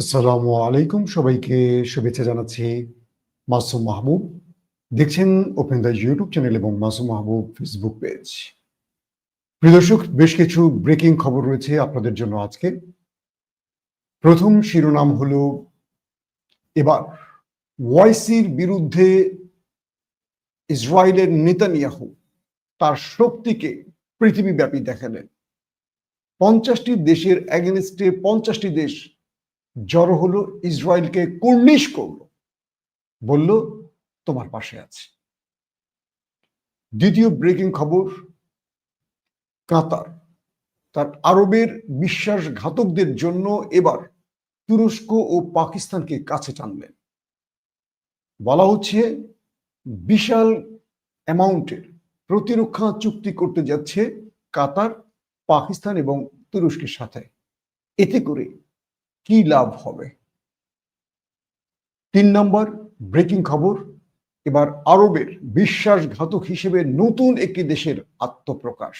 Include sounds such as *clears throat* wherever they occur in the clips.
আসসালামু আলাইকুম। সবাইকে শুভেচ্ছা জানাচ্ছি মাসুম মাহবুব। দেখছেন ওপেন দ্য ইউটিউব চ্যানেল এবং মাসুম মাহবুব ফেসবুক পেজ প্রিয় দর্শক, বেশ কিছু ব্রেকিং খবর রয়েছে আপনাদের জন্য আজকে। প্রথম শিরোনাম হলো, এবার ওয়াইসির বিরুদ্ধে ইসরায়েলের নেতানিয়াহু তার শক্তিকে পৃথিবীব্যাপী দেখালেন। পঞ্চাশটি দেশের অ্যাগেনস্টে পঞ্চাশটি দেশ জড়ো হলো ইসরায়েলকে কুর্নিশ করল। বলল, তোমার পাশে আছে। দ্বিতীয় ব্রেকিং খবর, কাতার। তার আরবের বিশ্বাসঘাতকদের জন্য এবার তুরস্ক ও পাকিস্তানকে কাছে টানলেন। বলা হচ্ছে, বিশাল অ্যামাউন্টের প্রতিরক্ষা চুক্তি করতে যাচ্ছে কাতার, পাকিস্তান এবং তুরস্কের সাথে। এতে করে কি লাভ হবে? তিন নম্বর ব্রেকিং খবর। এবার আরবের বিশ্বাসঘাতক হিসেবে নতুন একটি দেশের আত্মপ্রকাশ।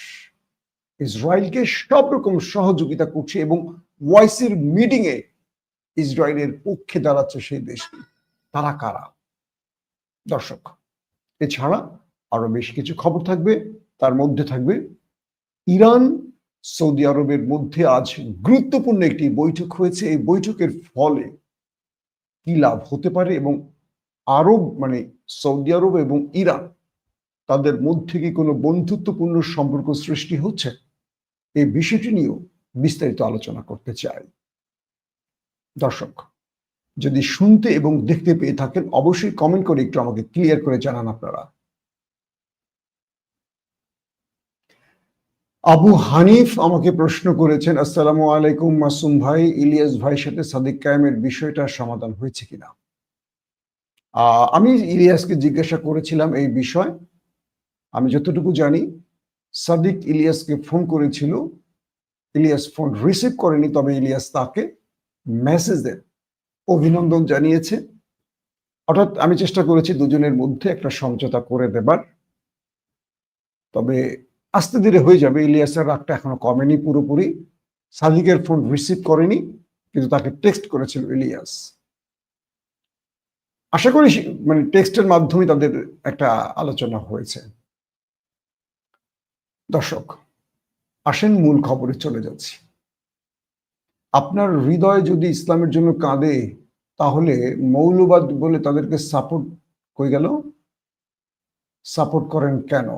ইসরায়েলকে সব রকম সহযোগিতা করছে এবং ওয়াইসির মিটিং এ ইসরায়েলের পক্ষে দাঁড়াচ্ছে সেই দেশটি। তারা কারা? দর্শক, এছাড়া আরও বেশ কিছু খবর থাকবে। তার মধ্যে থাকবে, ইরান সৌদি আরবের মধ্যে আজ গুরুত্বপূর্ণ একটি বৈঠক হয়েছে। এই বৈঠকের ফলে কি লাভ হতে পারে এবং আরব মানে সৌদি আরব এবং ইরান তাদের মধ্যে কি কোনো বন্ধুত্বপূর্ণ সম্পর্ক সৃষ্টি হচ্ছে? এই বিষয়টি নিয়েও বিস্তারিত আলোচনা করতে চাই। দর্শক, যদি শুনতে এবং দেখতে পেয়ে থাকেন, অবশ্যই কমেন্ট করে একটু আমাকে ক্লিয়ার করে জানান আপনারা। আবু হানিফ আমাকে প্রশ্ন করেছেন, আসসালামু আলাইকুম মাসুম ভাই, ইলিয়াস ভাইয়ের সাথে সাদিক কায়েমের বিষয়টা সমাধান হয়েছে কিনা? আমি ইলিয়াসকে জিজ্ঞাসা করেছিলাম এই বিষয়। আমি যতটুকু জানি, সাদিক ইলিয়াসকে ফোন করেছিল। ইলিয়াস ফোন রিসিভ করেনি, তবে ইলিয়াস তাকে মেসেজে অভিনন্দন জানিয়েছে। অর্থাৎ আমি চেষ্টা করেছি দুজনের মধ্যে একটা সমঝোতা করে দেবার। তবে আস্তে ধীরে হয়ে যাবে। ইলিয়াসের রাগটা এখনও কমেনি পুরোপুরি। সাদিকের ফোন রিসিভ করেনি, কিন্তু তাকে টেক্সট করেছিল ইলিয়াস। আশা করি মানে টেক্সটের মাধ্যমে তাদের একটা আলোচনা হয়েছে। দর্শক, আসেন মূল খবরে চলে যাচ্ছি। আপনার হৃদয় যদি ইসলামের জন্য কাঁদে, তাহলে মৌলবাদ বলে তাদেরকে সাপোর্ট কই গেল? সাপোর্ট করেন কেন?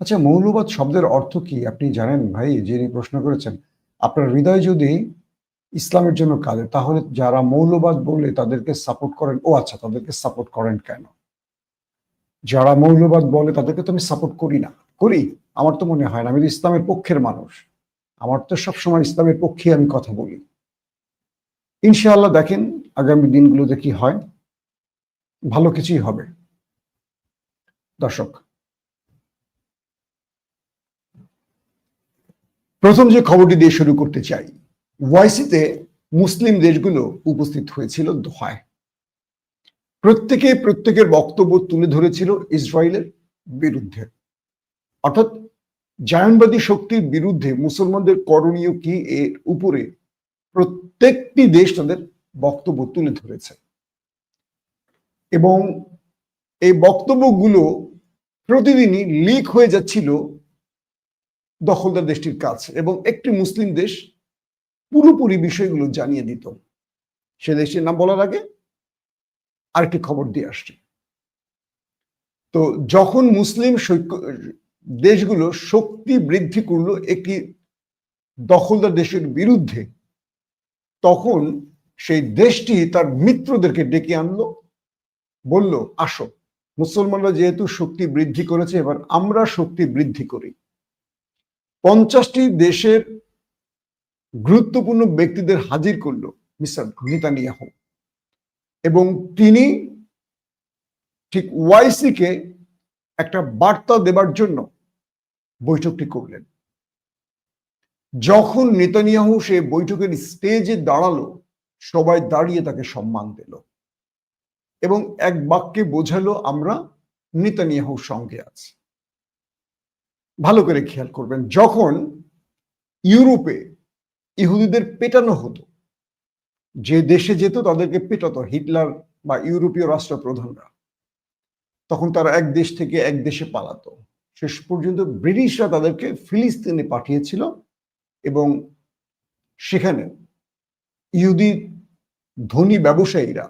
আচ্ছা মৌলবাদ শব্দের অর্থ কি? আপনি জানেন ভাই, যিনি প্রশ্ন করেছেন, আপনার হৃদয় যদি ইসলামের জন্য কাঁদে তাহলে যারা মৌলবাদ বলে তাদেরকে সাপোর্ট করেন, ও আচ্ছা তাদেরকে সাপোর্ট করেন কেন? যারা মৌলবাদ বলে, তাদেরকে তো আমি সাপোর্ট করি না। করি, আমার তো মনে হয় না, আমি তো ইসলামের পক্ষের মানুষ। আমার তো সবসময় ইসলামের পক্ষে আমি কথা বলি। ইনশাআল্লাহ দেখেন, আগামী দিনগুলোতে কি হয়? ভালো কিছুই হবে। দর্শক প্রথম যে খবরটি দিয়ে শুরু করতে চাই, ওয়াইসিতে মুসলিম দেশগুলো উপস্থিত হয়েছিল দোহায়। প্রত্যেকে প্রত্যেকের বক্তব্য তুলে ধরেছিল ইসরায়েলের বিরুদ্ধে। অর্থাৎ জায়নবাদী শক্তির বিরুদ্ধে মুসলমানদের করণীয় কি এর উপরে প্রত্যেকটি দেশ তাদের বক্তব্য তুলে ধরেছে। এবং এই বক্তব্যগুলো প্রতিদিনই লিক হয়ে যাচ্ছিল দখলদার দেশটির কাছে এবং একটি মুসলিম দেশ পুরোপুরি বিষয়গুলো জানিয়ে দিত। সে দেশের নাম বলার আগে আরেকটি খবর দিয়ে আসছে। তো যখন মুসলিম দেশগুলো শক্তি বৃদ্ধি করল একটি দখলদার দেশের বিরুদ্ধে, তখন সেই দেশটি তার মিত্রদেরকে ডেকে আনলো, বলল, আসো, মুসলমানরা যেহেতু শক্তি বৃদ্ধি করেছে, এবার আমরা শক্তি বৃদ্ধি করি। পঞ্চাশটি দেশের গুরুত্বপূর্ণ ব্যক্তিদের হাজির করল মিস্টার নেতানিয়াহু। এবং তিনি ঠিক ওয়াইসিকে একটা বার্তা দেবার জন্য বৈঠকটি করলেন। যখন নেতানিয়াহু সে বৈঠকের স্টেজে দাঁড়াল, সবাই দাঁড়িয়ে তাকে সম্মান দিল এবং এক বাক্যে বোঝালো, আমরা নেতানিয়াহুর সঙ্গে আছি। ভালো করে খেয়াল করবেন, যখন ইউরোপে ইহুদিদের পেটানো হতো, যে দেশে যেত তাদেরকে পেটাতো হিটলার বা ইউরোপীয় রাষ্ট্রপ্রধানরা, তখন তারা এক দেশ থেকে এক দেশে পালাতো। শেষ পর্যন্ত ব্রিটিশরা তাদেরকে ফিলিস্তিনে পাঠিয়েছিল এবং সেখানে ইহুদি ধনী ব্যবসায়ীরা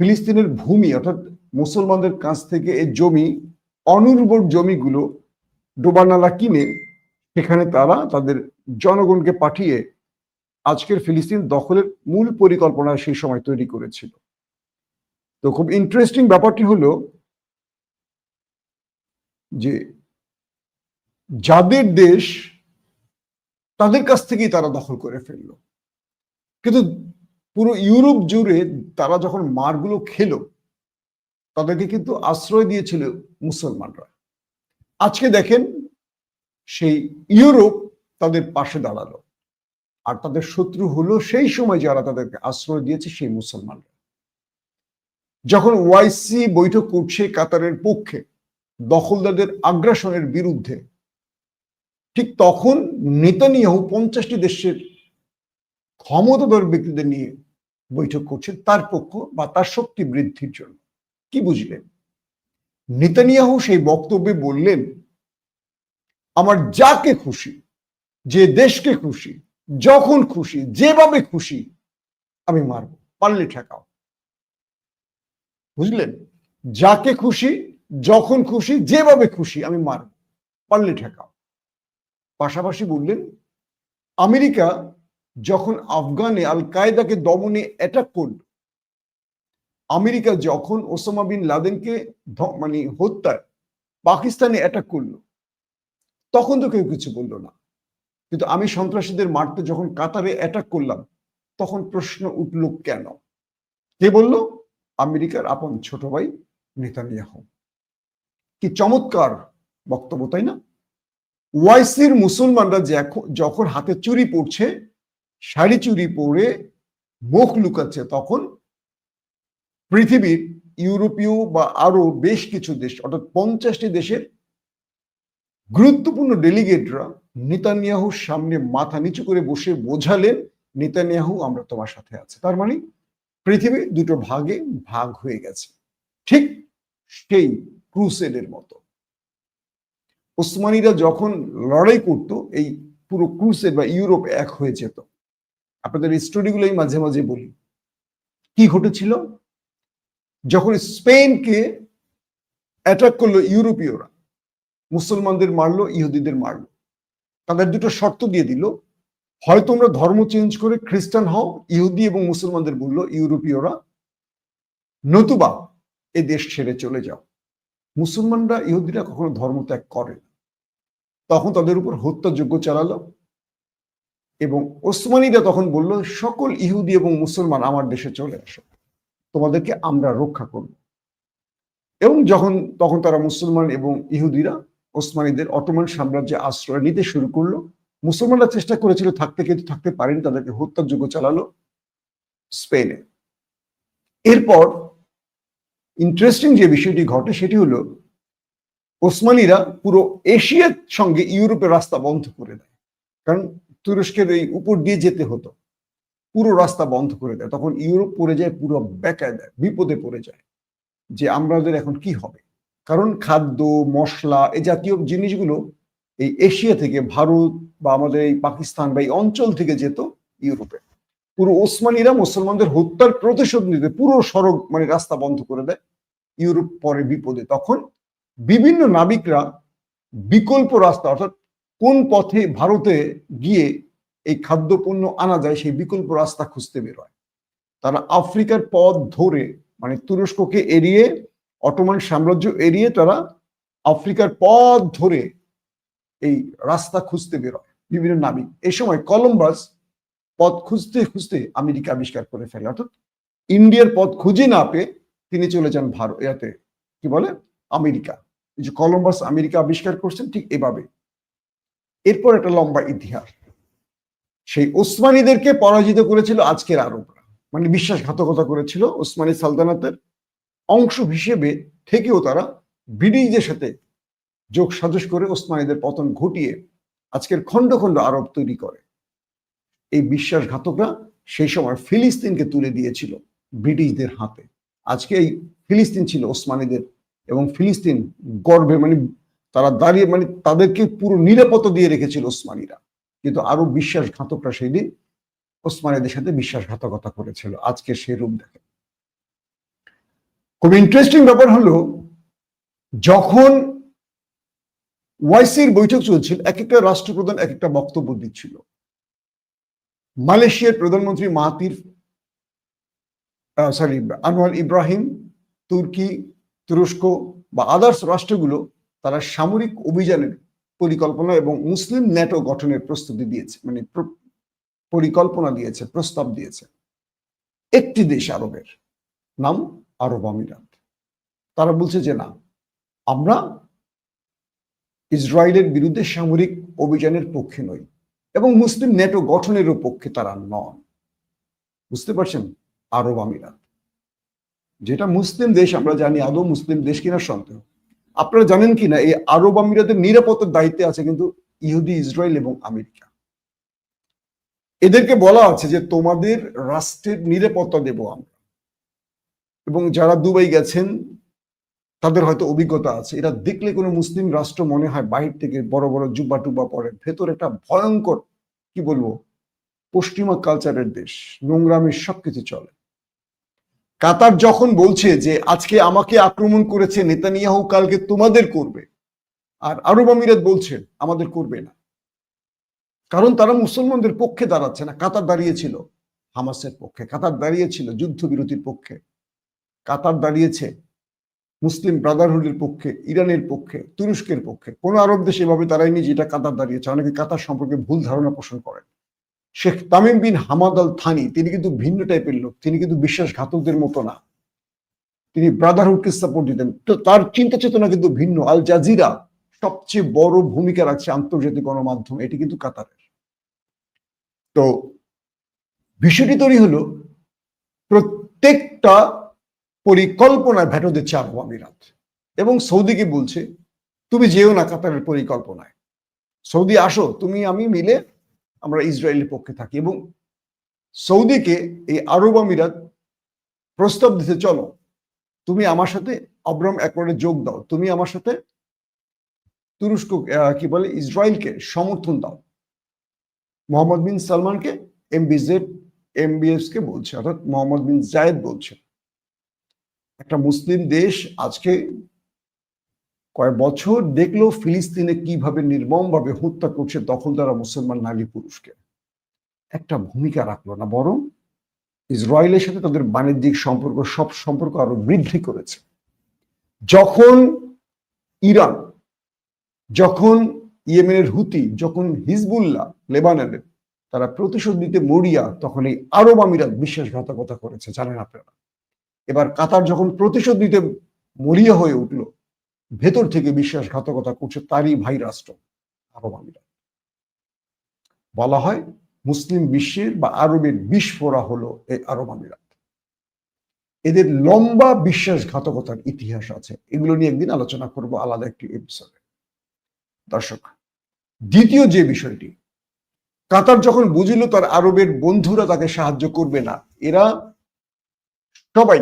ফিলিস্তিনের ভূমি অর্থাৎ মুসলমানদের কাছ থেকে এই জমি, অনুর্বর জমিগুলো ডোবানালা কিনে সেখানে তারা তাদের জনগণকে পাঠিয়ে আজকের ফিলিস্তিন দখলের মূল পরিকল্পনা সেই সময় তৈরি করেছিল। তো খুব ইন্টারেস্টিং ব্যাপারটি হলো যে যাদের দেশ তাদের কাছ থেকেই তারা দখল করে ফেলল। কিন্তু পুরো ইউরোপ জুড়ে তারা যখন মারগুলো খেলো, তাদেরকে কিন্তু আশ্রয় দিয়েছিল মুসলমানরা। আজকে দেখেন সেই ইউরোপ তাদের পাশে দাঁড়াল। আর তাদের শত্রু হলো সেই সময় যারা তাদেরকে আশ্রয় দিয়েছে সেই মুসলমানরা। যখন ওয়াইসি বৈঠক করছে কাতারের পক্ষে, দখলদারদের আগ্রাসনের বিরুদ্ধে, ঠিক তখন নেতানিয়াহু পঞ্চাশটি দেশের ক্ষমতাধর ব্যক্তিদের নিয়ে বৈঠক করছেন তার পক্ষ বা তার শক্তি বৃদ্ধির জন্য। কি বুঝলেন? নেতানিয়াহু সেই বক্তব্যে বললেন, আমার যাকে খুশি, যে দেশকে খুশি, যখন খুশি, যেভাবে খুশি, আমি মারব, পারলে ঠেকাও। বুঝলেন? যাকে খুশি, যখন খুশি, যেভাবে খুশি, আমি মারব, পারলে ঠেকাও। পাশাপাশি বললেন, আমেরিকা যখন আফগানে আল কায়দাকে দমনে অ্যাটাক করল আমেরিকা যখন ওসামা বিন লাদেনকে মানে হত্যায় পাকিস্তানে অ্যাটাক করল, তখন তো কেউ কিছু বলল না। কিন্তু আমি সন্ত্রাসীদের মারতে যখন কাতারে অ্যাটাক করলাম, তখন প্রশ্ন উঠল কেন? কে বলল? আমেরিকার আপন ছোট ভাই নেতানিয়াহু। কি চমৎকার বক্তব্য, তাই না? ওয়াইসির মুসলমানরা যে যখন হাতে চুরি পড়ছে, শাড়ি চুরি পরে মুখ লুকাচ্ছে, তখন পৃথিবীর ইউরোপীয় বা আরও বেশ কিছু দেশ, অর্থাৎ পঞ্চাশটি দেশের গুরুত্বপূর্ণ ডেলিগেটরা নেতানিয়াহুর সামনে মাথা নিচু করে বসে বোঝালেন, নেতানিয়াহু আমরা তোমার সাথে আছি। তার মানে পৃথিবী দুটো ভাগে ভাগ হয়ে গেছে। ঠিক সেই ক্রুসেডের মতো। ওসমানীরা যখন লড়াই করত, এই পুরো ক্রুসেড বা ইউরোপ এক হয়ে যেত। আপনাদের স্টোরিগুলোই মাঝে মাঝে বলি। কি ঘটেছিল? যখন স্পেনকে অ্যাটাক করল ইউরোপীয়রা, মুসলমানদের মারলো, ইহুদিদের মারলো। তাদের দুটো শর্ত দিয়ে দিল, হয় তোমরা ধর্ম চেঞ্জ করে খ্রিস্টান হও, ইহুদি এবং মুসলমানদের বলল ইউরোপীয়রা, নতুবা এ দেশ ছেড়ে চলে যাও। মুসলমানরা ইহুদিরা কখনো ধর্ম ত্যাগ করে না। তখন তাদের উপর হত্যাযোগ্য চালালো এবং ওসমানীরা তখন বলল, সকল ইহুদি এবং মুসলমান আমার দেশে চলে আসো। তোমাদেরকে আমরা রক্ষা করব। এবং যখন, তখন তারা মুসলমান এবং ইহুদিরা ওসমানীদের অটোমান সাম্রাজ্যে আশ্রয় নিতে শুরু করল। মুসলমানরা চেষ্টা করেছিল থাকতে, কিন্তু থাকতে পারেনি, তাদেরকে হত্যাযোগ্য চালালো স্পেনে। এরপর ইন্টারেস্টিং যে বিষয়টি ঘটে, সেটি হলো ওসমানীরা পুরো এশিয়ার সঙ্গে ইউরোপের রাস্তা বন্ধ করে দেয়। কারণ তুরস্কের এই উপর দিয়ে যেতে হতো। পুরো রাস্তা বন্ধ করে দেয়। তখন ইউরোপ পড়ে যায়, পুরো বেকায় দেয় বিপদে পড়ে যায় যে আমাদের এখন কি হবে? কারণ খাদ্য, মশলা এই জাতীয় জিনিসগুলো এই এশিয়া থেকে ভারত বা আমাদের এই পাকিস্তান বা এই অঞ্চল থেকে যেত ইউরোপে। পুরো ওসমানীরা মুসলমানদের হত্যার প্রতিশোধ নিতে পুরো সড়ক মানে রাস্তা বন্ধ করে দেয়। ইউরোপ পরে বিপদে। তখন বিভিন্ন নাবিকরা বিকল্প রাস্তা অর্থাৎ কোন পথে ভারতে গিয়ে এই খাদ্যপণ্য আনা যায়, সেই বিকল্প রাস্তা খুঁজতে বেরোয় তারা আফ্রিকার পথ ধরে মানে তুরস্ককে এড়িয়ে, অটোমান সাম্রাজ্য এড়িয়ে তারা আফ্রিকার পথ ধরে এই রাস্তা খুঁজতে বেরোয় বিভিন্ন নাবিক। এই সময় কলম্বাস পথ খুঁজতে খুঁজতে আমেরিকা আবিষ্কার করে ফেলে। অর্থাৎ ইন্ডিয়ার পথ খুঁজে না পেয়ে তিনি চলে যান ভারত, ইয়াতে, কি বলে? আমেরিকা। যে কলম্বাস আমেরিকা আবিষ্কার করছেন ঠিক এভাবে। এরপর একটা লম্বা ইতিহাস। সেই ওসমানীদেরকে পরাজিত করেছিল আজকের আরবরা। মানে বিশ্বাসঘাতকতা করেছিল ওসমানী সালতানাতের অংশ হিসেবে থেকেও তারা ব্রিটিশদের সাথে যোগ সাজস করে ওসমানীদের পতন ঘটিয়ে আজকের খণ্ড খণ্ড আরব তৈরি করে। এই বিশ্বাসঘাতকরা সেই সময় ফিলিস্তিনকে তুলে দিয়েছিল ব্রিটিশদের হাতে। আজকে এই ফিলিস্তিন ছিল ওসমানীদের এবং ফিলিস্তিন গর্বে মানে তারা দাঁড়িয়ে মানে তাদেরকে পুরো নিরাপত্তা দিয়ে রেখেছিল ওসমানীরা। কিন্তু আরও বিশ্বাসঘাতকরা সেই দিন ওসমানীদের সাথে বিশ্বাসঘাতকতা করেছিল। আজকে সে রূপ দেখে। খুব ইন্টারেস্টিং ব্যাপার হলো, যখন ওয়াইসির বৈঠক চলছিল, এক একটা রাষ্ট্রপ্রধান এক একটা বক্তব্য দিচ্ছিল। মালয়েশিয়ার প্রধানমন্ত্রী মাহাতির সরি আনোয়ার ইব্রাহিম, তুর্কি, তুরস্ক বা আদার্স রাষ্ট্রগুলো, তারা সামরিক অভিযানের পরিকল্পনা এবং মুসলিম ন্যাটো গঠনের প্রস্তুতি দিয়েছে মানে পরিকল্পনা দিয়েছে, প্রস্তাব দিয়েছে। একটি দেশ আরবের নাম আরব আমিরাত। তারা বলছে যে না, আমরা ইসরায়েলের বিরুদ্ধে সামরিক অভিযানের পক্ষে নই এবং মুসলিম নেটো গঠনেরও পক্ষে তারা নন। বুঝতে পারছেন? আরব আমিরাত। যেটা মুসলিম দেশ, আমরা জানি আদৌ মুসলিম দেশ কিনা সন্দেহ। আপনারা জানেন কিনা, এই আরব আমিরাতের নিরাপত্তার দায়িত্বে আছে কিন্তু ইহুদি, ইসরায়েল এবং আমেরিকা। এদেরকে বলা আছে যে, তোমাদের রাষ্ট্রের নিরাপত্তা দেব আমরা। এবং যারা দুবাই গেছেন, তাদের হয়তো অভিজ্ঞতা আছে। এরা দেখলে কোনো মুসলিম রাষ্ট্র মনে হয় বাহির থেকে বড় বড় জুব্বা টুব্বা পরে। ভেতর একটা ভয়ঙ্কর, কি বলব, পশ্চিমা কালচারের দেশ। নোংরামের সবকিছু চলে। কাতার যখন বলছে যে আজকে আমাকে আক্রমণ করেছে নেতানিয়াহু, কালকে তোমাদের করবে। আর আরব আমিরাত বলছে, আমাদের করবে না। কারণ তারা মুসলমানদের পক্ষে দাঁড়াচ্ছে না। কাতার দাঁড়িয়েছিল হামাসের পক্ষে, কাতার দাঁড়িয়েছিল যুদ্ধবিরতির পক্ষে। কাতার দাঁড়িয়েছে মুসলিম ব্রাদারহুডের পক্ষে, ইরানের পক্ষে, তুরস্কের পক্ষে। কোন আরব দেশ এভাবে দাঁড়ায়নি যেটা কাতার দাঁড়িয়েছে। অনেকে কাতার সম্পর্কে ভুল ধারণা পোষণ করেন। Sheikh Tamim bin Hamad al Thani, তিনি কিন্তু ভিন্ন টাইপের লোক, তিনি কিন্তু বিশ্বাসঘাতকদের মতো না। তিনি ব্রাদারহুডকে সাপোর্ট দিতেন। তো তার চিন্তা চেতনা কিন্তু ভিন্ন। আল জাজিরা সবচেয়ে বড় ভূমিকা রাখছে আন্তর্জাতিক গণমাধ্যম, এটি কিন্তু কাতারের। তো বিষয়টি তৈরি হলো, প্রত্যেকটা পরিকল্পনায় ভেটো দিচ্ছে আরব আমিরাত। এবং সৌদিকে বলছে? তুমি যেও না কাতারের পরিকল্পনায়। সৌদি আসো, তুমি আমি মিলে আমরা ইসরায়েলের পক্ষে থাকি এবং সৌদিকে এই আরব আমিরাত প্রস্তাব দিতে চলো। তুমি আমার সাথে অব্রাম অ্যাকর্ডে যোগ দাও। তুমি আমার সাথে তুরস্ক কি বলে, ইসরায়েলকে সমর্থন দাও। মোহাম্মদ বিন সালমানকে এমবিজেড এমবিএস কে বলছে, অর্থাৎ মোহাম্মদ বিন জায়েদ বলছে। একটা মুসলিম দেশ আজকে কয়েক বছর দেখল ফিলিস্তিনে কীভাবে নির্মমভাবে হত্যা করছে দখলদারা মুসলমান নারী পুরুষকে। একটা ভূমিকা রাখল না, বরং ইসরায়েলের সাথে তাদের বাণিজ্যিক সম্পর্ক, সব সম্পর্ক আরও বৃদ্ধি করেছে। যখন ইরান, যখন ইয়েমেনের হুতি, যখন হিজবুল্লাহ লেবাননের তারা প্রতিশোধ নিতে মরিয়া, তখন এই আরব আমিরাত বিশ্বাসঘাতকতা করেছে, জানেন আপনারা। এবার কাতার যখন প্রতিশোধ নিতে মরিয়া হয়ে উঠল ভেতর থেকে বিশ্বাসঘাতকতা করছে তারই ভাই রাষ্ট্র, আরব বলা হয় মুসলিম বিশ্বের বা আরবের বিস্ফোরা হলো এই আরব এদের লম্বা বিশ্বাসঘাতকতার ইতিহাস আছে, এগুলো নিয়ে একদিন আলোচনা করব আলাদা একটি এপিসোডে দর্শক, দ্বিতীয় যে বিষয়টি, কাতার যখন বুঝিল তার আরবের বন্ধুরা তাকে সাহায্য করবে না, এরা সবাই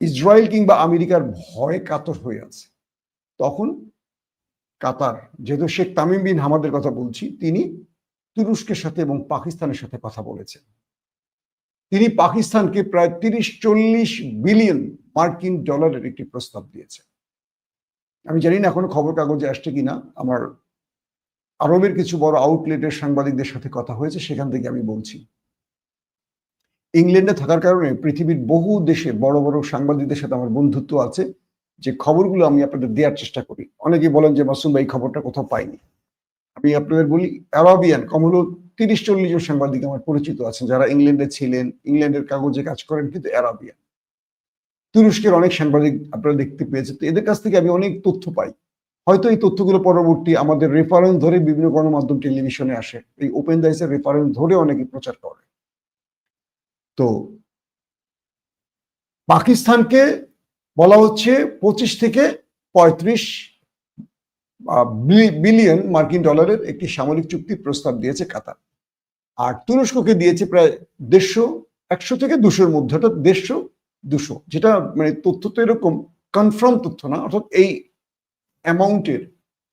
ইসরায়েল কিংবা আমেরিকার ভয়ে কাতর হয়ে আছে। তখন কাতার, যেহেতু শেখ তামিম বিন হামাদের কথা বলছি, তিনি তুরস্কের সাথে এবং পাকিস্তানের সাথে কথা বলেছেন। তিনি পাকিস্তানকে প্রায় তিরিশ চল্লিশ বিলিয়ন মার্কিন ডলারের একটি প্রস্তাব দিয়েছেন। আমি জানি না এখনও খবর কাগজে আসছে কিনা, আমার আরবের কিছু বড় আউটলেটের সাংবাদিকদের সাথে কথা হয়েছে, সেখান থেকে আমি বলছি। ইংল্যান্ডে থাকার কারণে পৃথিবীর বহু দেশে বড় বড় সাংবাদিকদের সাথে আমার বন্ধুত্ব আছে। যে খবরগুলো আমি আপনাদের দেওয়ার চেষ্টা করি। অনেকেই বলেন যে, মাসুম ভাই খবরটা কোথাও পাইনি। আমি আপনাদের বলি, অ্যারাবিয়ান কম তিরিশ চল্লিশ জন সাংবাদিক আমার পরিচিত আছেন, যারা ইংল্যান্ডে ছিলেন, ইংল্যান্ডের কাগজে কাজ করেন, কিন্তু অ্যারাবিয়ান। তুরস্কের অনেক সাংবাদিক আপনারা দেখতে পেয়েছেন। তো এদের কাছ থেকে আমি অনেক তথ্য পাই। হয়তো এই তথ্যগুলো পরবর্তী আমাদের রেফারেন্স ধরে বিভিন্ন গণমাধ্যম টেলিভিশনে আসে। এই ওপেন দাইসের রেফারেন্স ধরে অনেকে প্রচার করে। তো পাকিস্তানকে বলা হচ্ছে পঁচিশ থেকে পঁয়ত্রিশ বিলিয়ন মার্কিন ডলারের একটি সামরিক চুক্তির প্রস্তাব দিয়েছে কাতার। আর তুরস্ককে দিয়েছে প্রায় দেড়শো, একশো থেকে দুশোর মধ্যে, অর্থাৎ দেড়শো, দুশো, যেটা মানে তথ্য তো এরকম কনফার্ম তথ্য না, অর্থাৎ এই অ্যামাউন্টের,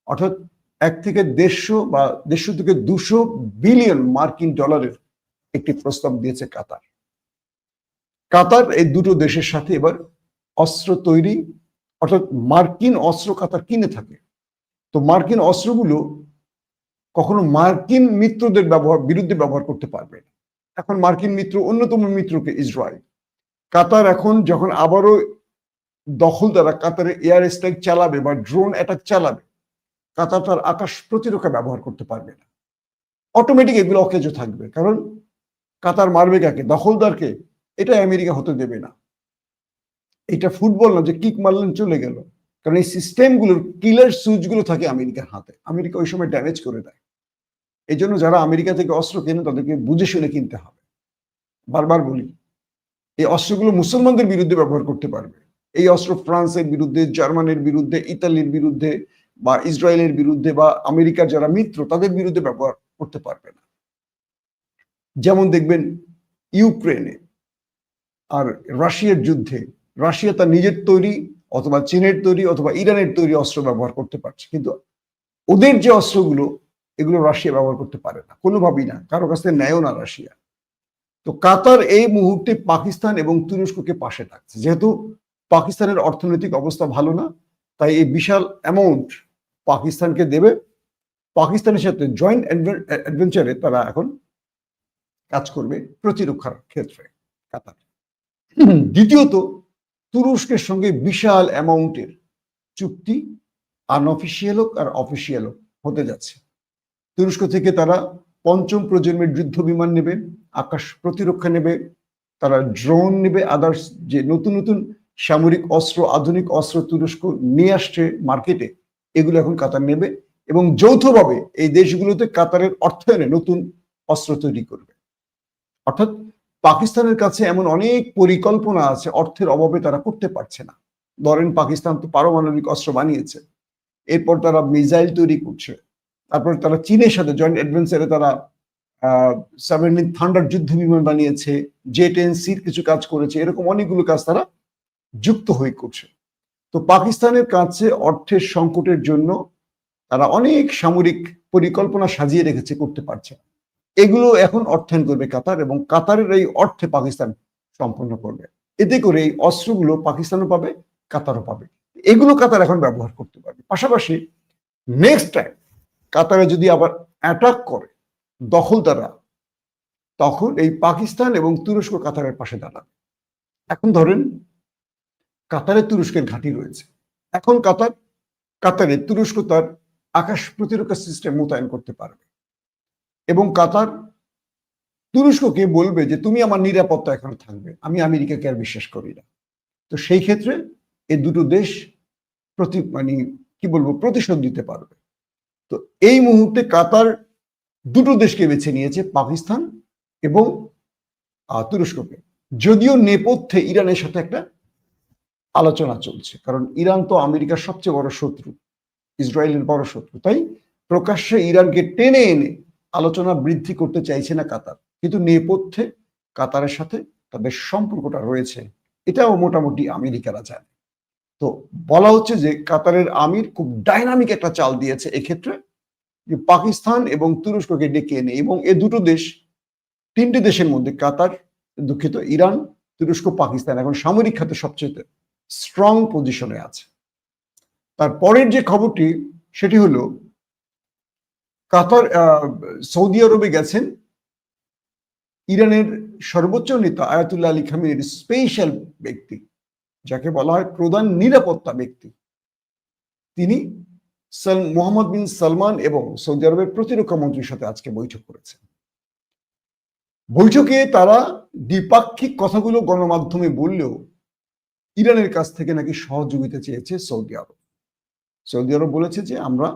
অর্থাৎ এক থেকে দেড়শো বা দেড়শো থেকে দুশো বিলিয়ন মার্কিন ডলারের একটি প্রস্তাব দিয়েছে কাতার। কাতার এই দুটো দেশের সাথে এবার অস্ত্র তৈরি, অর্থাৎ মার্কিন অস্ত্র কাতার কিনে থাকে। তো মার্কিন অস্ত্রগুলো কখনো মার্কিন মিত্রদের ব্যবহার, বিরুদ্ধে ব্যবহার করতে পারবে এখন মার্কিন মিত্র অন্যতম মিত্রকে ইসরায়েল। কাতার এখন যখন আবারও দখল দ্বারা কাতারে এয়ার স্ট্রাইক চালাবে বা ড্রোন অ্যাটাক চালাবে, কাতার তার আকাশ প্রতিরক্ষা ব্যবহার করতে পারবে না। অটোমেটিক এগুলো অকেজ থাকবে। কারণ কাতার মারবে কাকে? দখলদারকে এটা আমেরিকা হতে দেবে না। এটা ফুটবল না যে কিক মারলেন চলে গেল। কারণ এই সিস্টেমগুলোর কিলার সুইচগুলো থাকে আমেরিকার হাতে। আমেরিকা ওই সময় ড্যামেজ করে দেয়। এই জন্য যারা আমেরিকা থেকে অস্ত্র কেনে তাদেরকে বুঝে শুনে কিনতে হবে। বারবার বলি, এই অস্ত্রগুলো মুসলমানদের বিরুদ্ধে ব্যবহার করতে পারবে। এই অস্ত্র ফ্রান্সের বিরুদ্ধে, জার্মানের বিরুদ্ধে, ইতালির বিরুদ্ধে বা ইসরায়েলের বিরুদ্ধে বা আমেরিকার যারা মিত্র, তাদের বিরুদ্ধে ব্যবহার করতে পারবে না। যেমন দেখবেন ইউক্রেনে আর রাশিয়ার যুদ্ধে, রাশিয়া তার নিজের তৈরি অথবা চীনের তৈরি অথবা ইরানের তৈরি অস্ত্র ব্যবহার করতে পারছে। কিন্তু ওদের যে অস্ত্রগুলো, এগুলো রাশিয়া ব্যবহার করতে পারে না, কোনোভাবেই না। কারও কাছ থেকে নেয়ও না রাশিয়া। তো কাতার এই মুহূর্তে পাকিস্তান এবং তুরস্ককে পাশে থাকছে। যেহেতু পাকিস্তানের অর্থনৈতিক অবস্থা ভালো না, তাই এই বিশাল অ্যামাউন্ট পাকিস্তানকে দেবে। পাকিস্তানের সাথে জয়েন্ট অ্যাডভেঞ্চারে তারা এখন কাজ করবে প্রতিরক্ষার ক্ষেত্রে কাতার। *clears throat* দ্বিতীয়ত, তুরস্কের সঙ্গে বিশাল অ্যামাউন্টের চুক্তি আনঅফিসিয়াল হোক আর অফিসিয়াল হোক হতে যাচ্ছে। তুরস্ক থেকে তারা পঞ্চম প্রজন্মের যুদ্ধ বিমান নেবে, আকাশ প্রতিরক্ষা নেবে, তারা ড্রোন নেবে আদার্স যে নতুন নতুন সামরিক অস্ত্র, আধুনিক অস্ত্র তুরস্ক নিয়ে আসছে মার্কেটে, এগুলো এখন কাতার নেবে এবং যৌথভাবে এই দেশগুলোতে কাতারের অর্থায়নে নতুন অস্ত্র তৈরি করবে। অর্থাৎ পাকিস্তানের কাছে এমন অনেক পরিকল্পনা আছে, অর্থের অভাবে তারা করতে পারছে না। ধরেন পাকিস্তান তো পারমাণবিক অস্ত্র বানিয়েছে। এরপর তারা মিসাইল তৈরি করছে। তারপর তারা চীনের সাথে জয়েন্ট অ্যাডভেঞ্চারে তারা সেভেন্টিন থান্ডার যুদ্ধ বিমান বানিয়েছে জেট এনসির কিছু কাজ করেছে, এরকম অনেকগুলো কাজ তারা যুক্ত হয়ে করছে। তো পাকিস্তানের কাছে অর্থের সংকটের জন্য তারা অনেক সামরিক পরিকল্পনা সাজিয়ে রেখেছে, করতে পারছে এগুলো এখন অর্থায়ন করবে কাতার এবং কাতারের এই অর্থে পাকিস্তান সম্পন্ন করবে। এতে করে এই অস্ত্রগুলো পাকিস্তানও পাবে, কাতারও পাবে। এগুলো কাতার এখন ব্যবহার করতে পারবে। পাশাপাশি নেক্সট টাইম কাতারে যদি আবার অ্যাটাক করে দখল দ্বারা তখন এই পাকিস্তান এবং তুরস্ক কাতারের পাশে দাঁড়াবে। এখন ধরেন কাতারে তুরস্কের ঘাঁটি রয়েছে। এখন কাতার, কাতারে তুরস্ক তার আকাশ প্রতিরক্ষা সিস্টেম মোতায়েন করতে পারবে। এবং কাতার তুরস্ককে বলবে যে, তুমি আমার নিরাপত্তা এখানে থাকবে। আমি আমেরিকাকে আর বিশ্বাস করি না। তো সেই ক্ষেত্রে এই দুটো দেশ প্রতি মানে কি বলব, প্রতিশোধ দিতে পারবে। তো এই মুহূর্তে কাতার দুটো দেশকে বেছে নিয়েছে, পাকিস্তান এবং তুরস্ককে। যদিও নেপথ্যে ইরানের সাথে একটা আলোচনা চলছে, কারণ ইরান তো আমেরিকার সবচেয়ে বড় শত্রু, ইসরায়েলের বড় শত্রু। তাই প্রকাশ্যে ইরানকে টেনে এনে আলোচনা বৃদ্ধি করতে চাইছে না কাতার। কিন্তু নেপথ্যে কাতারের সাথে তাদের সম্পর্কটা রয়েছে। এটাও মোটামুটি আমেরিকারা জানে। তো বলা হচ্ছে যে কাতারের আমির খুব ডাইনামিক একটা চাল দিয়েছে এক্ষেত্রে যে পাকিস্তান এবং তুরস্ককে ডেকে এনে এবং এ দুটো দেশ, তিনটি দেশের মধ্যে কাতার, দুঃখিত ইরান, তুরস্ক, পাকিস্তান এখন সামরিক খাতে সবচেয়ে স্ট্রং পজিশনে আছে। তারপরের যে খবরটি, সেটি হলো কাতার সৌদি আরবে গেছেন। ইরানের সর্বোচ্চ নেতা আয়াতুল্লাহ আলী খামিনের স্পেশাল ব্যক্তি, যাকে বলা হয় প্রধান নিরাপত্তা ব্যক্তি। তিনি মোহাম্মদ বিন সালমান এবং সৌদি আরবের প্রতিরক্ষা মন্ত্রীর সাথে আজকে বৈঠক করেছেন। বৈঠকে তারা দ্বিপাক্ষিক কথাগুলো গণমাধ্যমে বললেও ইরানের কাছ থেকে নাকি সহযোগিতা চেয়েছে সৌদি আরব। সৌদি আরব বলেছে যে, আমরা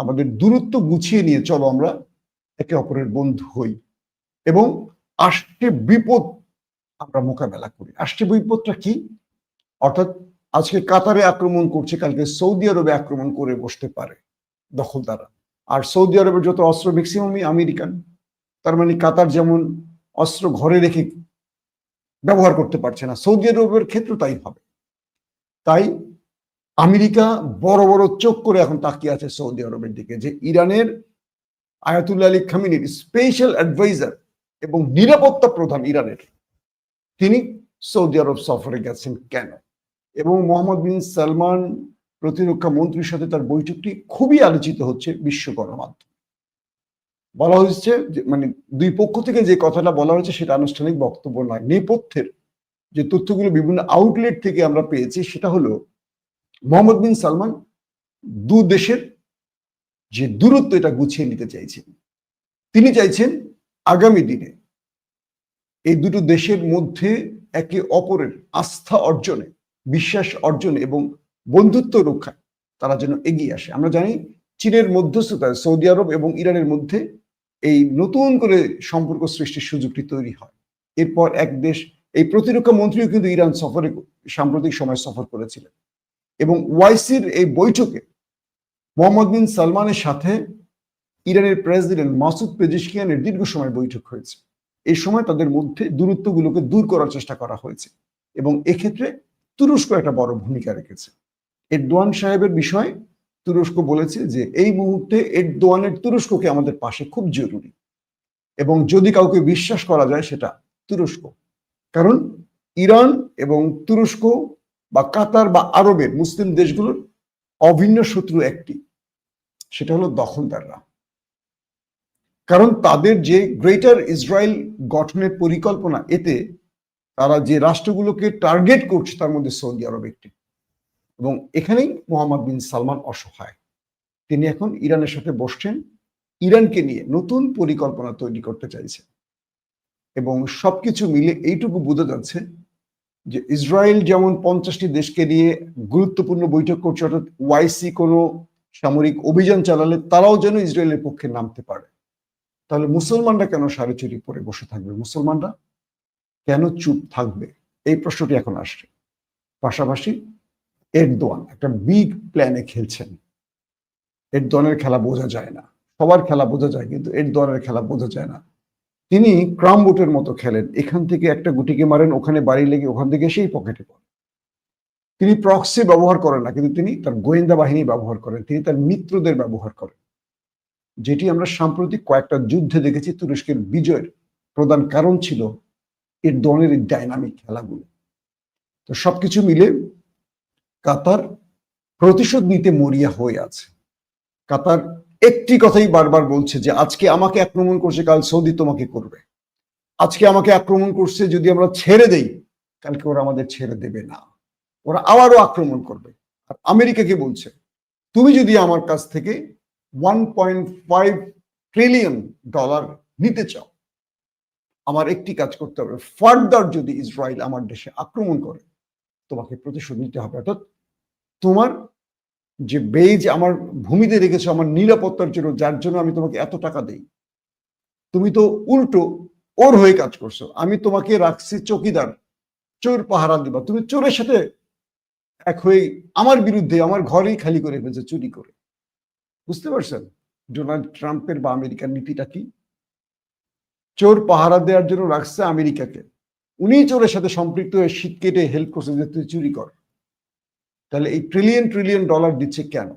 আমাদের দূরত্ব গুছিয়ে নিয়ে চলো আমরা একে অপরের বন্ধু হই। এবং আসছে বিপদ আমরা মোকাবেলা করি। আসছে বিপদটা কি? অর্থাৎ আজকে কাতারে আক্রমণ করছে, কালকে সৌদি আরবে আক্রমণ করে বসতে পারে দখলদারা আর সৌদি আরবের যত অস্ত্র ম্যাক্সিমামই আমেরিকান। তার মানে কাতার যেমন অস্ত্র ঘরে রেখে ব্যবহার করতে পারছে না, সৌদি আরবের ক্ষেত্রে তাই হবে। তাই আমেরিকা বড় বড় চোখ করে এখন তাকিয়ে আছে সৌদি আরবের দিকে যে ইরানের আয়াতুল্লাহ আলী খামিনির স্পেশাল অ্যাডভাইজার এবং নিরাপত্তা প্রধান ইরানের। তিনি সৌদি আরব সফরে গেছেন কেন? এবং মোহাম্মদ বিন সালমান প্রতিরক্ষা মন্ত্রীর সাথে তার বৈঠকটি খুবই আলোচিত হচ্ছে বিশ্ব গণমাধ্যমে। বলা হয়েছে যে মানে দুই পক্ষ থেকে যে কথাটা বলা হয়েছে সেটা আনুষ্ঠানিক বক্তব্য নয়, নেপথ্যের যে তথ্যগুলো বিভিন্ন আউটলেট থেকে আমরা পেয়েছি সেটা হলো মোহাম্মদ বিন সালমান দু দেশের যে দূরত্ব এটা গুছিয়ে নিতে চাইছেন। তিনি চাইছেন আগামী দিনে এই দুটো দেশের মধ্যে একে অপরের আস্থা অর্জনে, বিশ্বাস অর্জনে এবং বন্ধুত্ব রক্ষায় তারা যেন এগিয়ে আসে। আমরা জানি চীনের মধ্যস্থতায় সৌদি আরব এবং ইরানের মধ্যে এই নতুন করে সম্পর্ক সৃষ্টির সুযোগটি তৈরি হয়। এরপর এক দেশ, এই প্রতিরক্ষা মন্ত্রীও কিন্তু ইরান সফরে, সাম্প্রতিক সময় সফর করেছিলেন। এবং ওয়াইসির এই বৈঠকে মোহাম্মদ বিন সালমানের সাথে ইরানের প্রেসিডেন্ট মাসুদ পেজিশকিয়ানের দীর্ঘ সময় বৈঠক হয়েছে। এই সময় তাদের মধ্যে দূরত্বগুলোকে দূর করার চেষ্টা করা হয়েছে এবং এক্ষেত্রে তুরস্ক একটা বড় ভূমিকা রেখেছে। এরদোয়ান সাহেবের বিষয়ে তুরস্ক বলেছে যে, এই মুহূর্তে এরদোয়ানের তুরস্ককে আমাদের পাশে খুব জরুরি এবং যদি কাউকে বিশ্বাস করা যায় সেটা তুরস্ক। কারণ ইরান এবং তুরস্ক বা কাতার বা আরবের মুসলিম দেশগুলোর অভিন্ন শত্রু একটি। সেটা হলো দখলদাররা। কারণ তাদের যে গ্রেটার ইসরায়েল গঠনের পরিকল্পনা, এতে তারা যে রাষ্ট্রগুলোকে টার্গেট করছে, তার মধ্যে সৌদি আরব একটি। এবং এখানেই মোহাম্মদ বিন সালমান অসহায়। তিনি এখন ইরানের সাথে বসছেন। ইরানকে নিয়ে নতুন পরিকল্পনা তৈরি করতে চাইছেন। এবং সবকিছু মিলে এইটুকু বোঝা যাচ্ছে যে ইসরায়েল যেমন পঞ্চাশটি দেশকে নিয়ে গুরুত্বপূর্ণ বৈঠক করছে, অর্থাৎ ওয়াইসি কোনো সামরিক অভিযান চালালে তারাও যেন ইসরায়েলের পক্ষে নামতে পারে। তাহলে মুসলমানরা কেন সাড়ে চুরি পরে বসে থাকবে? মুসলমানরা কেন চুপ থাকবে? এই প্রশ্নটি এখন আসছে। পাশাপাশি এরদোয়ান একটা বিগ প্ল্যানে খেলছেন। এরদোয়ানের খেলা বোঝা যায় না। সবার খেলা বোঝা যায়, কিন্তু এরদোয়ানের খেলা বোঝা যায় না। তিনি ক্রাম বুটের মতো খেলেন। এখান থেকে একটা গুটিকে মারেন, ওখানে বাড়ি লেগে ওখান থেকে সেই পকেটে পড়েন তিনি প্রক্সি ব্যবহার করেন না, কিন্তু তিনি তার গোয়েন্দা বাহিনী ব্যবহার করেন, তিনি তার মিত্রদের ব্যবহার করেন। যেটি আমরা সাম্প্রতিক কয়েকটা যুদ্ধে দেখেছি, তুরস্কের বিজয়ের প্রধান কারণ ছিল এর এই ডাইনামিক খেলাগুলো। তো সবকিছু মিলে কাতার প্রতিশোধ নিতে মরিয়া হয়ে আছে। কাতার একটি কথাই বারবার বলছে যে আজকে আমাকে আক্রমণ করছে, কাল সৌদি তোমাকে করবে। আজকে আমাকে আক্রমণ করছে, যদি আমরা ছেড়ে দেই, কালকে ওরা আমাদের ছেড়ে দেবে না। ওরা আবারও আক্রমণ করবে। আর আমেরিকাকে বলছে? তুমি যদি আমার কাছ থেকে one point five trillion dollar নিতে চাও, আমার একটি কাজ করতে হবে। ফার্দার যদি ইসরায়েল আমার দেশে আক্রমণ করে, তোমাকে প্রতিশোধ নিতে হবে। অর্থাৎ তোমার যে বেজ আমার ভূমিতে রেখেছো, আমার নিরাপত্তার জন্য, যার জন্য আমি তোমাকে এত টাকা দেই। তুমি তো উল্টো ওর হয়ে কাজ করছ। আমি তোমাকে রাখছি চকিদার, চোর পাহারা দিবা। তুমি চোরের সাথে এক হয়ে আমার বিরুদ্ধে আমার ঘরেই খালি করে ফেলছে, চুরি করে। বুঝতে পারছেন? ডোনাল্ড ট্রাম্পের বা আমেরিকার নীতিটা কি? চোর পাহারা দেওয়ার জন্য রাখছে আমেরিকাকে। উনি চোরের সাথে সম্পৃক্ত হয়ে শীত কেটে হেল্প করছে যে তুই চুরি কর। তাহলে এই ট্রিলিয়ন ট্রিলিয়ন ডলার দিচ্ছে কেন?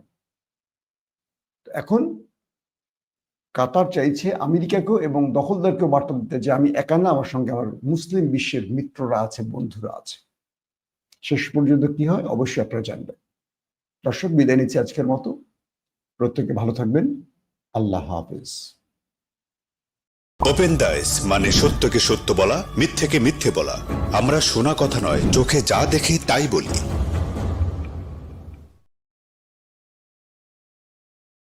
এখন কাতার চাইছে আমেরিকাকেও এবং দখলদারকেও বার্তা দিতে যে আমি একা না, আমার সঙ্গে আমার মুসলিম বিশ্বের মিত্ররা আছে, বন্ধুরা আছে। শেষ পর্যন্ত কি হয়? অবশ্যই আপনারা জানবেন। দর্শক, বিদায় নিচ্ছি আজকের মতো। প্রত্যেকে ভালো থাকবেন। আল্লাহ হাফিজ। ওপেন দাইস মানে সত্যকে সত্য বলা, মিথ্যেকে মিথ্যে বলা। আমরা শোনা কথা নয়, চোখে যা দেখি তাই বলি।